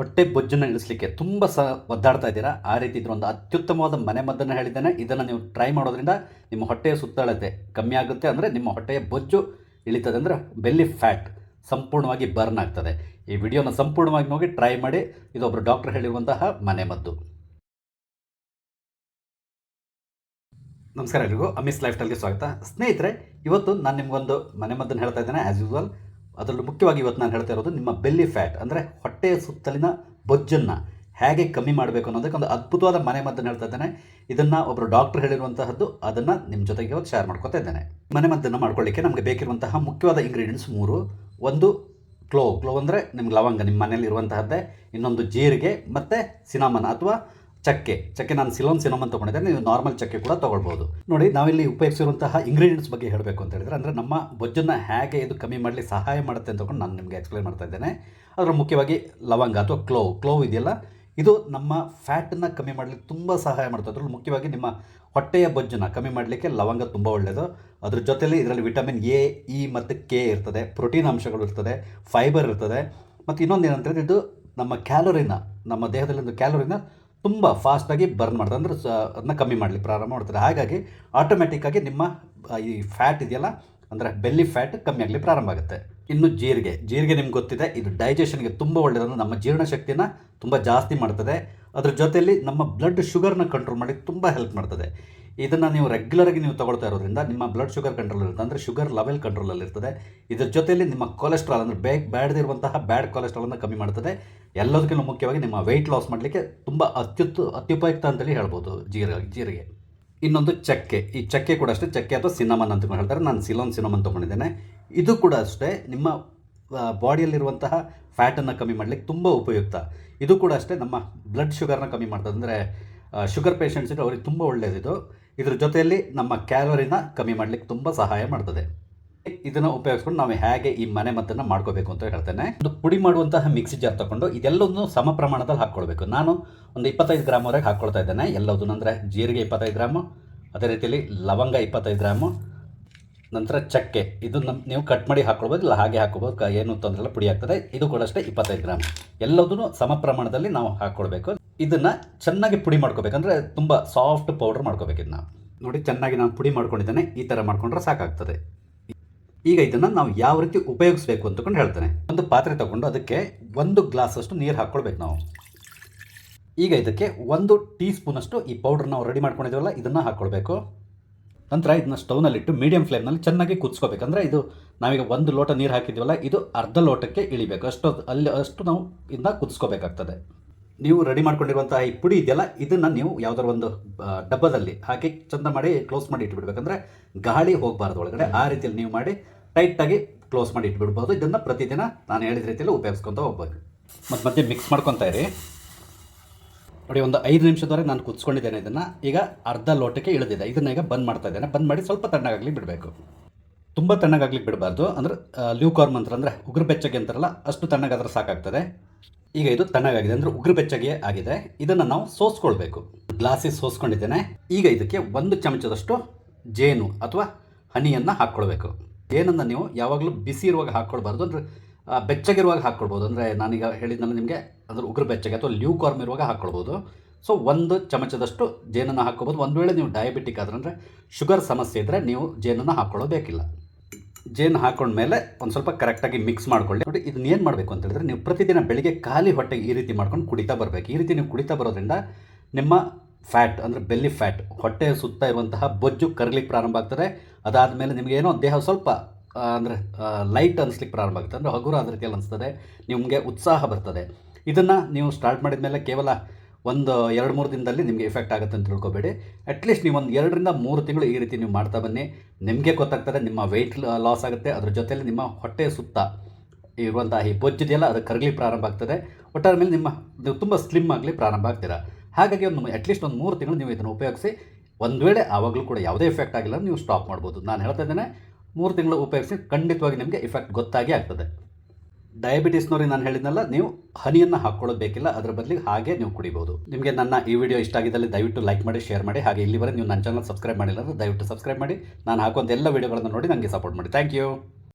ಹೊಟ್ಟೆ ಬೊಜ್ಜನ್ನು ಇಳಿಸ್ಲಿಕ್ಕೆ ತುಂಬ ಸಹ ಒದ್ದಾಡ್ತಾ ಇದ್ದೀರಾ? ಆ ರೀತಿ ಇದ್ರ ಒಂದು ಅತ್ಯುತ್ತಮವಾದ ಮನೆ ಮದ್ದನ್ನು ಹೇಳಿದ್ದೇನೆ. ಇದನ್ನು ನೀವು ಟ್ರೈ ಮಾಡೋದ್ರಿಂದ ನಿಮ್ಮ ಹೊಟ್ಟೆಯ ಸುತ್ತಳತೆ ಕಮ್ಮಿ ಆಗುತ್ತೆ. ಅಂದರೆ ನಿಮ್ಮ ಹೊಟ್ಟೆಯ ಬೊಜ್ಜು ಇಳಿತದೆ. ಅಂದರೆ ಬೆಲ್ಲಿ ಫ್ಯಾಟ್ ಸಂಪೂರ್ಣವಾಗಿ ಬರ್ನ್ ಆಗ್ತದೆ. ಈ ವಿಡಿಯೋನ ಸಂಪೂರ್ಣವಾಗಿ ನೋಡಿ ಟ್ರೈ ಮಾಡಿ. ಇದೊಬ್ಬರು ಡಾಕ್ಟರ್ ಹೇಳಿರುವಂತಹ ಮನೆ ಮದ್ದು. ನಮಸ್ಕಾರ ಎಲ್ರಿಗೂ. ಅಮಿಸ್ ಲೈಫ್ ಸ್ವಾಗತ. ಸ್ನೇಹಿತರೆ, ಇವತ್ತು ನಾನು ನಿಮಗೊಂದು ಮನೆ ಮದ್ದನ್ನು ಹೇಳ್ತಾ ಇದ್ದೇನೆ ಆ್ಯಸ್ ಯೂಸ್ವಲ್ ಅದರಲ್ಲೂ ಮುಖ್ಯವಾಗಿ ಇವತ್ತು ನಾನು ಹೇಳ್ತಾ ಇರೋದು ನಿಮ್ಮ ಬೆಲ್ಲಿ ಫ್ಯಾಟ್ ಅಂದರೆ ಹೊಟ್ಟೆಯ ಸುತ್ತಲಿನ ಬೊಜ್ಜನ್ನು ಹೇಗೆ ಕಮ್ಮಿ ಮಾಡಬೇಕು ಅನ್ನೋದಕ್ಕೆ ಒಂದು ಅದ್ಭುತವಾದ ಮನೆ ಮದ್ದನ್ನು ಹೇಳ್ತಾ ಇದ್ದಾನೆ. ಇದನ್ನು ಒಬ್ಬರು ಡಾಕ್ಟರ್ ಹೇಳಿರುವಂತಹದ್ದು, ಅದನ್ನು ನಿಮ್ಮ ಜೊತೆಗೆ ಇವತ್ತು ಶೇರ್ ಮಾಡ್ಕೊತಾ ಇದ್ದೇನೆ. ಮನೆ ಮದ್ದನ್ನು ಮಾಡ್ಕೊಳ್ಳಿಕ್ಕೆ ನಮಗೆ ಬೇಕಿರುವಂತಹ ಮುಖ್ಯವಾದ ಇಂಗ್ರೀಡಿಯೆಂಟ್ಸ್ ಮೂರು. ಒಂದು ಕ್ಲೋ ಕ್ಲೋ ಅಂದರೆ ನಿಮ್ಗೆ ಲವಂಗ. ನಿಮ್ಮ ಮನೇಲಿ ಇರುವಂತಹದ್ದೇ ಇನ್ನೊಂದು ಜೀರಿಗೆ ಮತ್ತು ಸಿನಾಮನ್ ಅಥವಾ ಚಕ್ಕೆ. ಚಕ್ಕೆ ನಾನು ಸಿಲೋನ್ ಸಿನಮನ್ ತೊಗೊಂಡಿದ್ದೆ, ನೀವು ನಾರ್ಮಲ್ ಚಕ್ಕೆ ಕೂಡ ತೊಗೊಳ್ಬೋದು. ನೋಡಿ, ನಾವಿಲ್ಲಿ ಉಪಯೋಗಿಸಿರುವಂತಹ ಇಂಗ್ರೀಡಿಯೆಂಟ್ಸ್ ಬಗ್ಗೆ ಹೇಳಬೇಕು ಅಂತ ಹೇಳಿದ್ರೆ, ಅಂದರೆ ನಮ್ಮ ಬೊಜ್ಜನ್ನು ಹೇಗೆ ಇದು ಕಮ್ಮಿ ಮಾಡಲಿ, ಸಹಾಯ ಮಾಡುತ್ತೆ ಅಂತ ನಾನು ನಿಮಗೆ ಎಕ್ಸ್ಪ್ಲೈನ್ ಮಾಡ್ತಾ ಇದ್ದೇನೆ. ಅದರ ಮುಖ್ಯವಾಗಿ ಲವಂಗ ಅಥವಾ ಕ್ಲೋವ್ ಕ್ಲೋವ್ ಇದೆಯಲ್ಲ, ಇದು ನಮ್ಮ ಫ್ಯಾಟನ್ನು ಕಮ್ಮಿ ಮಾಡಲಿಕ್ಕೆ ತುಂಬ ಸಹಾಯ ಮಾಡುತ್ತೆ. ಅದರಲ್ಲಿ ಮುಖ್ಯವಾಗಿ ನಿಮ್ಮ ಹೊಟ್ಟೆಯ ಬೊಜ್ಜನ್ನು ಕಮ್ಮಿ ಮಾಡಲಿಕ್ಕೆ ಲವಂಗ ತುಂಬ ಒಳ್ಳೆಯದು ಅದ್ರ ಜೊತೆಯಲ್ಲಿ ಇದರಲ್ಲಿ ವಿಟಮಿನ್ ಎ ಇ ಮತ್ತು ಕೆ ಇರ್ತದೆ. ಪ್ರೋಟೀನ್ ಅಂಶಗಳು ಇರ್ತದೆ. ಫೈಬರ್ ಇರ್ತದೆ. ಮತ್ತು ಇನ್ನೊಂದು ಏನಂತಂದರೆ ಇದು ನಮ್ಮ ಕ್ಯಾಲೋರಿನ ನಮ್ಮ ದೇಹದಲ್ಲಿ ಒಂದು ಕ್ಯಾಲೋರಿನ ತುಂಬ ಫಾಸ್ಟಾಗಿ ಬರ್ನ್ ಮಾಡ್ತಾರೆ ಅಂದರೆ ಅದನ್ನ ಕಮ್ಮಿ ಮಾಡಲಿಕ್ಕೆ ಪ್ರಾರಂಭ ಮಾಡ್ತಾರೆ ಹಾಗಾಗಿ ಆಟೋಮೆಟಿಕ್ಕಾಗಿ ನಿಮ್ಮ ಈ ಫ್ಯಾಟ್ ಇದೆಯಲ್ಲ, ಅಂದರೆ ಬೆಲ್ಲಿ ಫ್ಯಾಟ್ ಕಮ್ಮಿ ಆಗಲಿ ಪ್ರಾರಂಭ ಆಗುತ್ತೆ. ಇನ್ನು ಜೀರಿಗೆ ಜೀರಿಗೆ ನಿಮ್ಗೆ ಗೊತ್ತಿದೆ, ಇದು ಡೈಜೆಷನ್ಗೆ ತುಂಬ ಒಳ್ಳೆಯದಂದ್ರೆ ನಮ್ಮ ಜೀರ್ಣಶಕ್ತಿನ ತುಂಬ ಜಾಸ್ತಿ ಮಾಡ್ತದೆ. ಅದ್ರ ಜೊತೆಯಲ್ಲಿ ನಮ್ಮ ಬ್ಲಡ್ ಶುಗರ್ನ ಕಂಟ್ರೋಲ್ ಮಾಡಿ ತುಂಬ ಹೆಲ್ಪ್ ಮಾಡ್ತದೆ. ಇದನ್ನು ನೀವು ರೆಗ್ಯುಲರಾಗಿ ನೀವು ತಗೊಳ್ತಾ ಇರೋದ್ರಿಂದ ನಿಮ್ಮ ಬ್ಲಡ್ ಶುಗರ್ ಕಂಟ್ರೋಲ್ ಇರುತ್ತೆ. ಅಂದರೆ ಶುಗರ್ ಲೆವೆಲ್ ಕಂಟ್ರೋಲಲ್ಲಿ ಇರ್ತದೆ. ಇದ್ರ ಜೊತೆಯಲ್ಲಿ ನಿಮ್ಮ ಕೊಲೆಸ್ಟ್ರಾಲ್ ಅಂದರೆ ಬೇಗ ಬ್ಯಾಡ್ದಿರುವಂತಹ ಬ್ಯಾಡ್ ಕೊಲೆಸ್ಟ್ರಾಲನ್ನು ಕಮ್ಮಿ ಮಾಡ್ತದೆ. ಎಲ್ಲದಕ್ಕಿಂತ ಮುಖ್ಯವಾಗಿ ನಿಮ್ಮ ವೆಯ್ಟ್ ಲಾಸ್ ಮಾಡಲಿಕ್ಕೆ ತುಂಬ ಅತ್ಯುತ್ತ ಅತ್ಯುಪಯುಕ್ತ ಅಂತೇಳಿ ಹೇಳ್ಬೋದು ಜೀರಿಗೆ ಜೀರಿಗೆ. ಇನ್ನೊಂದು ಚಕ್ಕೆ. ಈ ಚಕ್ಕೆ ಕೂಡ ಅಷ್ಟೇ. ಚಕ್ಕೆ ಅಥವಾ ಸಿನಮನ್ ಅಂತ ಹೇಳ್ತಾರೆ. ನಾನು ಸಿಲೋನ್ ಸಿನಮನ್ ತೊಗೊಂಡಿದ್ದೇನೆ. ಇದು ಕೂಡ ಅಷ್ಟೇ. ನಿಮ್ಮ ಬಾಡಿಯಲ್ಲಿರುವಂತಹ ಫ್ಯಾಟನ್ನು ಕಮ್ಮಿ ಮಾಡಲಿಕ್ಕೆ ತುಂಬ ಉಪಯುಕ್ತ. ಇದು ಕೂಡ ಅಷ್ಟೇ. ನಮ್ಮ ಬ್ಲಡ್ ಶುಗರ್ನ ಕಮ್ಮಿ ಮಾಡ್ತದೆ. ಅಂದರೆ ಶುಗರ್ ಪೇಷಂಟ್ಸಿಗೆ ಅವ್ರಿಗೆ ತುಂಬ ಒಳ್ಳೆಯದಿದು ಇದ್ರ ಜೊತೆಯಲ್ಲಿ ನಮ್ಮ ಕ್ಯಾಲೋರಿನ ಕಮ್ಮಿ ಮಾಡಲಿಕ್ಕೆ ತುಂಬ ಸಹಾಯ ಮಾಡ್ತದೆ. ಇದನ್ನು ಉಪಯೋಗಿಸ್ಕೊಂಡು ನಾವು ಹೇಗೆ ಈ ಮನೆ ಮದ್ದನ್ನು ಮಾಡ್ಕೋಬೇಕು ಅಂತ ಹೇಳ್ತೇನೆ. ಒಂದು ಪುಡಿ ಮಾಡುವಂತಹ ಮಿಕ್ಸಿ ಜಾರ್ ತಗೊಂಡು ಇದೆಲ್ಲವನ್ನು ಸಮ ಪ್ರಮಾಣದಲ್ಲಿ ಹಾಕ್ಕೊಳ್ಬೇಕು. ನಾನು ಒಂದು ಇಪ್ಪತ್ತೈದು ಗ್ರಾಮ್ವರೆಗೆ ಹಾಕ್ಕೊಳ್ತಾ ಇದ್ದೇನೆ. ಎಲ್ಲದನ್ನು ಅಂದರೆ ಜೀರಿಗೆ ಇಪ್ಪತ್ತೈದು ಗ್ರಾಮು, ಅದೇ ರೀತಿಯಲ್ಲಿ ಲವಂಗ ಇಪ್ಪತ್ತೈದು ಗ್ರಾಮು, ನಂತರ ಚಕ್ಕೆ. ಇದು ನಮ್ಮ ನೀವು ಕಟ್ ಮಾಡಿ ಹಾಕ್ಕೊಳ್ಬೋದು, ಇಲ್ಲ ಹಾಗೆ ಹಾಕ್ಕೊಬೋದು ಏನು ತೊಂದರೆ ಇಲ್ಲ, ಪುಡಿ ಆಗ್ತದೆ. ಇದು ಕೂಡ ಅಷ್ಟೇ ಇಪ್ಪತ್ತೈದು ಗ್ರಾಮ್. ಎಲ್ಲದನ್ನು ಸಮ ಪ್ರಮಾಣದಲ್ಲಿ ನಾವು ಹಾಕ್ಕೊಳ್ಬೇಕು. ಇದನ್ನು ಚೆನ್ನಾಗಿ ಪುಡಿ ಮಾಡ್ಕೋಬೇಕಂದ್ರೆ ತುಂಬ ಸಾಫ್ಟ್ ಪೌಡರ್ ಮಾಡ್ಕೋಬೇಕು ಇದನ್ನ. ನೋಡಿ, ಚೆನ್ನಾಗಿ ನಾನು ಪುಡಿ ಮಾಡ್ಕೊಂಡಿದ್ದೇನೆ. ಈ ಥರ ಮಾಡ್ಕೊಂಡ್ರೆ ಸಾಕಾಗ್ತದೆ. ಈಗ ಇದನ್ನು ನಾವು ಯಾವ ರೀತಿ ಉಪಯೋಗಿಸ್ಬೇಕು ಅಂತಕೊಂಡು ಹೇಳ್ತೇನೆ. ಒಂದು ಪಾತ್ರೆ ತಗೊಂಡು ಅದಕ್ಕೆ ಒಂದು ಗ್ಲಾಸಷ್ಟು ನೀರು ಹಾಕ್ಕೊಳ್ಬೇಕು ನಾವು. ಈಗ ಇದಕ್ಕೆ ಒಂದು ಟೀ ಸ್ಪೂನಷ್ಟು ಈ ಪೌಡರ್ ನಾವು ರೆಡಿ ಮಾಡ್ಕೊಂಡಿದ್ದೀವಲ್ಲ, ಇದನ್ನು ಹಾಕ್ಕೊಳ್ಬೇಕು. ನಂತರ ಇದನ್ನ ಸ್ಟವ್ನಲ್ಲಿಟ್ಟು ಮೀಡಿಯಂ ಫ್ಲೇಮ್ನಲ್ಲಿ ಚೆನ್ನಾಗಿ ಕುದಿಸ್ಕೋಬೇಕಂದ್ರೆ ಇದು ನಾವೀಗ ಒಂದು ಲೋಟ ನೀರು ಹಾಕಿದ್ದೀವಲ್ಲ, ಇದು ಅರ್ಧ ಲೋಟಕ್ಕೆ ಇಳಿಬೇಕು. ಅಷ್ಟು ಅಲ್ಲಿ ಅಷ್ಟು ನಾವು ಇದನ್ನ ಕುದಿಸ್ಕೋಬೇಕಾಗ್ತದೆ. ನೀವು ರೆಡಿ ಮಾಡ್ಕೊಂಡಿರುವಂತಹ ಈ ಪುಡಿ ಇದೆಯಲ್ಲ, ಇದನ್ನು ನೀವು ಯಾವ್ದಾದ್ರು ಒಂದು ಡಬ್ಬದಲ್ಲಿ ಹಾಕಿ ಚಂದ ಮಾಡಿ ಕ್ಲೋಸ್ ಮಾಡಿ ಇಟ್ಬಿಡ್ಬೇಕಂದ್ರೆ ಗಾಳಿ ಹೋಗಬಾರ್ದು ಒಳಗಡೆ. ಆ ರೀತಿಯಲ್ಲಿ ನೀವು ಮಾಡಿ ಟೈಟಾಗಿ ಕ್ಲೋಸ್ ಮಾಡಿ ಇಟ್ಬಿಡ್ಬೋದು. ಇದನ್ನು ಪ್ರತಿದಿನ ನಾನು ಹೇಳಿದ ರೀತಿಯಲ್ಲಿ ಉಪಯೋಗಿಸ್ಕೊತ ಹೋಗ್ಬೇಕು. ಮತ್ತು ಮತ್ತೆ ಮಿಕ್ಸ್ ಮಾಡ್ಕೊತಾ ಇರಿ. ನೋಡಿ, ಒಂದು ಐದು ನಿಮಿಷದವರೆಗೆ ನಾನು ಕುದಿಸ್ಕೊಂಡಿದ್ದೇನೆ ಇದನ್ನು. ಈಗ ಅರ್ಧ ಲೋಟಕ್ಕೆ ಇಳಿದಿದೆ. ಇದನ್ನ ಈಗ ಬಂದ್ ಮಾಡ್ತಾ ಇದ್ದೇನೆ. ಬಂದ್ ಮಾಡಿ ಸ್ವಲ್ಪ ತಣ್ಣಗಾಗಲಿ ಬಿಡಬೇಕು. ತುಂಬ ತಣ್ಣಗಾಗ್ಲಿಕ್ಕೆ ಬಿಡಬಾರ್ದು. ಅಂದ್ರೆ ಲ್ಯೂಕಾರ್ಮ್ ಅಂತಾರೆ ಅಂದರೆ ಉಗುರು ಬೆಚ್ಚಗೆ ಅಂತಾರಲ್ಲ, ಅಷ್ಟು ತಣ್ಣಗಾದ್ರೆ ಸಾಕಾಗ್ತದೆ. ಈಗ ಇದು ತಣ್ಣಗಾಗಿದೆ ಅಂದರೆ ಉಗ್ರ ಬೆಚ್ಚಗೆ ಆಗಿದೆ. ಇದನ್ನು ನಾವು ಸೋಸ್ಕೊಳ್ಬೇಕು. ಗ್ಲಾಸಿಗೆ ಸೋಸ್ಕೊಂಡಿದ್ದೇನೆ. ಈಗ ಇದಕ್ಕೆ ಒಂದು ಚಮಚದಷ್ಟು ಜೇನು ಅಥವಾ ಹನಿಯನ್ನು ಹಾಕ್ಕೊಳ್ಬೇಕು. ಜೇನನ್ನು ನೀವು ಯಾವಾಗಲೂ ಬಿಸಿ ಇರುವಾಗ ಹಾಕ್ಕೊಳ್ಬಾರ್ದು ಅಂದರೆ ಬೆಚ್ಚಗಿರುವಾಗ ಹಾಕ್ಕೊಳ್ಬೋದು ಅಂದರೆ ನಾನೀಗ ಹೇಳಿದ್ನಲ್ಲ ನಿಮಗೆ, ಅಂದ್ರೆ ಉಗ್ರ ಬೆಚ್ಚಗೆ ಅಥವಾ ಲ್ಯೂ ಕಾರ್ಮ್ ಇರುವಾಗ ಹಾಕ್ಕೊಳ್ಬೋದು. ಸೊ ಒಂದು ಚಮಚದಷ್ಟು ಜೇನನ್ನು ಹಾಕ್ಕೊಬೋದು ಒಂದು ವೇಳೆ ನೀವು ಡಯಾಬಿಟಿಕ್ ಆದ್ರೆ ಅಂದರೆ ಶುಗರ್ ಸಮಸ್ಯೆ ಇದ್ದರೆ ನೀವು ಜೇನನ್ನು ಹಾಕ್ಕೊಳ್ಳೋಬೇಕಿಲ್ಲ ಜೇನು ಹಾಕೊಂಡ್ಮೇಲೆ ಒಂದು ಸ್ವಲ್ಪ ಕರೆಕ್ಟಾಗಿ ಮಿಕ್ಸ್ ಮಾಡ್ಕೊಳ್ಳಿ. ನೋಡಿ, ಇದನ್ನ ಏನು ಮಾಡಬೇಕು ಅಂತ ಹೇಳಿದ್ರೆ ನೀವು ಪ್ರತಿದಿನ ಬೆಳಿಗ್ಗೆ ಖಾಲಿ ಹೊಟ್ಟೆಗೆ ಈ ರೀತಿ ಮಾಡ್ಕೊಂಡು ಕುಡಿತಾ ಬರಬೇಕು. ಈ ರೀತಿ ನೀವು ಕುಡಿತಾ ಬರೋದ್ರಿಂದ ನಿಮ್ಮ ಫ್ಯಾಟ್ ಅಂದರೆ ಬೆಲ್ಲಿ ಫ್ಯಾಟ್ ಹೊಟ್ಟೆಯ ಸುತ್ತ ಇರುವಂತಹ ಬೊಜ್ಜು ಕರಗ್ಲಿಕ್ಕೆ ಪ್ರಾರಂಭ ಆಗ್ತದೆ. ಅದಾದಮೇಲೆ ನಿಮಗೆ ಏನೋ ದೇಹ ಸ್ವಲ್ಪ ಅಂದರೆ ಲೈಟ್ ಅನಿಸ್ಲಿಕ್ಕೆ ಪ್ರಾರಂಭ ಆಗುತ್ತೆ ಅಂದರೆ ಹಗುರ ಆದ ರೀತಿಯಲ್ಲಿ ಅನಿಸ್ತದೆ. ನಿಮಗೆ ಉತ್ಸಾಹ ಬರ್ತದೆ. ಇದನ್ನು ನೀವು ಸ್ಟಾರ್ಟ್ ಮಾಡಿದ ಮೇಲೆ ಕೇವಲ ಒಂದು ಎರಡು ಮೂರು ದಿನದಲ್ಲಿ ನಿಮಗೆ ಎಫೆಕ್ಟ್ ಆಗುತ್ತೆ ಅಂತ ತಿಳ್ಕೊಬೇಡಿ. ಅಟ್ಲೀಸ್ಟ್ ನೀವು ಒಂದು ಎರಡರಿಂದ ಮೂರು ತಿಂಗಳು ಈ ರೀತಿ ನೀವು ಮಾಡ್ತಾ ಬನ್ನಿ. ನಿಮಗೆ ಗೊತ್ತಾಗ್ತದೆ ನಿಮ್ಮ ವೆಯ್ಟ್ ಲಾಸ್ ಆಗುತ್ತೆ. ಅದ್ರ ಜೊತೆಯಲ್ಲಿ ನಿಮ್ಮ ಹೊಟ್ಟೆ ಸುತ್ತ ಇರುವಂತಹ ಈ ಬೊಜ್ಜಿದೆಯಲ್ಲ ಅದು ಕರಗಲಿ ಪ್ರಾರಂಭ ಆಗ್ತದೆ. ಒಟ್ಟಾರ ಮೇಲೆ ನಿಮ್ಮ, ನೀವು ತುಂಬ ಸ್ಲಿಮ್ ಆಗಲಿ ಪ್ರಾರಂಭ ಆಗ್ತೀರಾ. ಹಾಗಾಗಿ ಒಂದು ಅಟ್ಲೀಸ್ಟ್ ಒಂದು ಮೂರು ತಿಂಗಳು ನೀವು ಇದನ್ನು ಉಪಯೋಗಿಸಿ, ಒಂದು ವೇಳೆ ಆವಾಗಲೂ ಕೂಡ ಯಾವುದೇ ಎಫೆಕ್ಟ್ ಆಗಿಲ್ಲ ನೀವು ಸ್ಟಾಪ್ ಮಾಡ್ಬೋದು. ನಾನು ಹೇಳ್ತಾ ಇದ್ದೇನೆ, ಮೂರು ತಿಂಗಳು ಉಪಯೋಗಿಸಿ ಖಂಡಿತವಾಗಿ ನಿಮಗೆ ಎಫೆಕ್ಟ್ ಗೊತ್ತಾಗಿ ಆಗ್ತದೆ. ಡಯಾಬಿಟಿಸ್ನವ್ರಿಗೆ ನಾನು ಹೇಳಿದ್ನಲ್ಲ, ನೀವು ಹನಿಯನ್ನು ಹಾಕ್ಕೊಳ್ಳೋದು ಬೇಕಿಲ್ಲ, ಅದರ ಬದಲಿಗೆ ಹಾಗೆ ನೀವು ಕುಡಿಬೋದು. ನಿಮಗೆ ನನ್ನ ಈ ವಿಡಿಯೋ ಇಷ್ಟ ಆಗಿದ್ದಲ್ಲಿ ದಯವಿಟ್ಟು ಲೈಕ್ ಮಾಡಿ, ಶೇರ್ ಮಾಡಿ, ಹಾಗೆ ಇಲ್ಲಿವರೆಗೆ ನೀವು ನನ್ನ ಚಾನಲ್ ಸಬ್ಸ್ಕ್ರೈಬ್ ಮಾಡಿಲ್ಲ ಅಂದರೆ ದಯವಿಟ್ಟು ಸಬ್ಸ್ಕ್ರೈಬ್ ಮಾಡಿ. ನಾನು ಹಾಕುವಂಥ ಎಲ್ಲ ವಿಡಿಯೋಗಳನ್ನು ನೋಡಿ ನನಗೆ ಸಪೋರ್ಟ್ ಮಾಡಿ. Thank you